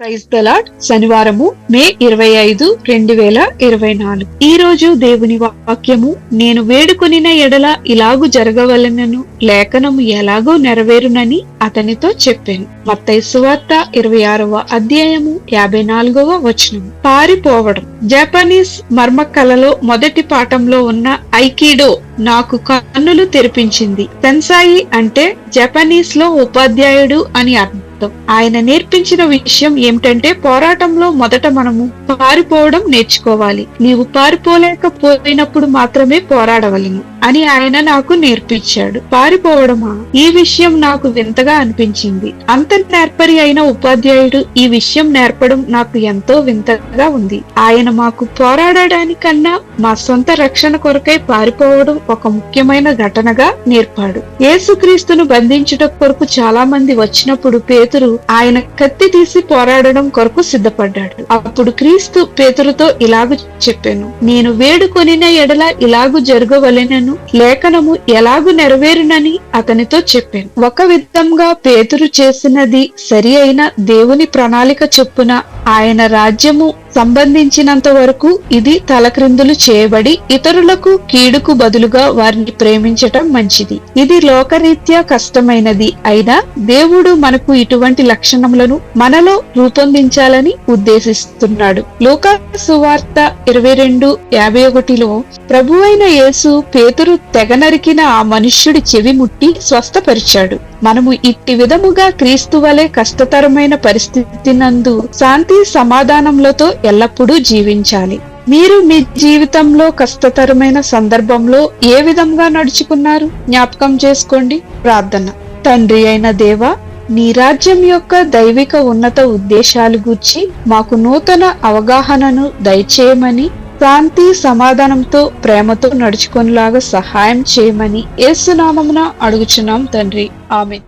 Praise the Lord శనివారము మే ఇరవై ఐదు రెండు వేల ఇరవై నాలుగు. ఈ రోజు దేవుని వాక్యము నేను వేడుకొనిన ఎడల ఇలాగు జరగవలనను లేఖనము ఎలాగో నెరవేరునని అతనితో చెప్పాను. మత్తయి సువార్త ఇరవై ఆరవ అధ్యాయము యాభై నాలుగవ వచనం పారిపోవడం. జపానీస్ మర్మకళలో మొదటి పాఠంలో ఉన్న ఐకిడో నాకు కన్నులు తెరిపించింది. సెన్సాయి అంటే జపానీస్లో ఉపాధ్యాయుడు అని అర్థం. ఆయన నేర్పించిన విషయం ఏమిటంటే పోరాటంలో మొదట మనము పారిపోవడం నేర్చుకోవాలి. నీవు పారిపోలేకపోయినప్పుడు మాత్రమే పోరాడవలను అని ఆయన నాకు నేర్పించాడు. పారిపోవడమా? ఈ విషయం నాకు వింతగా అనిపించింది. అంత నేర్పరి అయిన ఉపాధ్యాయుడు ఈ విషయం నేర్పడం నాకు ఎంతో వింతగా ఉంది. ఆయన మాకు పోరాడడానికన్నా మా సొంత రక్షణ కొరకై పారిపోవడం ఒక ముఖ్యమైన ఘటనగా నేర్పాడు. యేసుక్రీస్తును బంధించుట కొరకు చాలా మంది వచ్చినప్పుడు పేరు పేతురు ఆయన కత్తి తీసి పోరాడడం కొరకు సిద్ధపడ్డాడు. అప్పుడు క్రీస్తు పేతురుతో ఇలాగు చెప్పాను నేను వేడుకొనిన ఎడల ఇలాగు జరగవలెనను లేఖనము ఎలాగు నెరవేరునని అతనితో చెప్పాను. ఒక విధంగా పేతురు చేసినది సరి అయిన దేవుని ప్రణాళిక చొప్పున ఆయన రాజ్యము సంబంధించినంత వరకు ఇది తలక్రిందులు చేయబడి ఇతరులకు కీడుకు బదులుగా వారిని ప్రేమించటం మంచిది. ఇది లోకరీత్యా కష్టమైనది. అయినా దేవుడు మనకు ఇటువంటి లక్షణములను మనలో రూపొందించాలని ఉద్దేశిస్తున్నాడు. లోక సువార్త ఇరవై రెండు యాభై ఒకటిలో ప్రభువైన యేసు పేతురు తెగ నరికిన ఆ మనుష్యుడి చెవి ముట్టి స్వస్థపరిచాడు. మనము ఇట్టి విధముగా క్రీస్తు వలె కష్టతరమైన పరిస్థితి నందు శాంతి సమాధానములతో ఎల్లప్పుడూ జీవించాలి. మీరు మీ జీవితంలో కష్టతరమైన సందర్భంలో ఏ విధంగా నడుచుకున్నారు? జ్ఞాపకం చేసుకోండి. ప్రార్థన. తండ్రి అయిన దేవా నీ రాజ్యం యొక్క దైవిక ఉన్నత ఉద్దేశాలు గూర్చి మాకు నూతన అవగాహనను దయచేయమని శాంతి సమాధానంతో ప్రేమతో నడుచుకునేలాగా సహాయం చేయమని ఏసునామమున అడుగుచున్నాం తండ్రి. ఆమె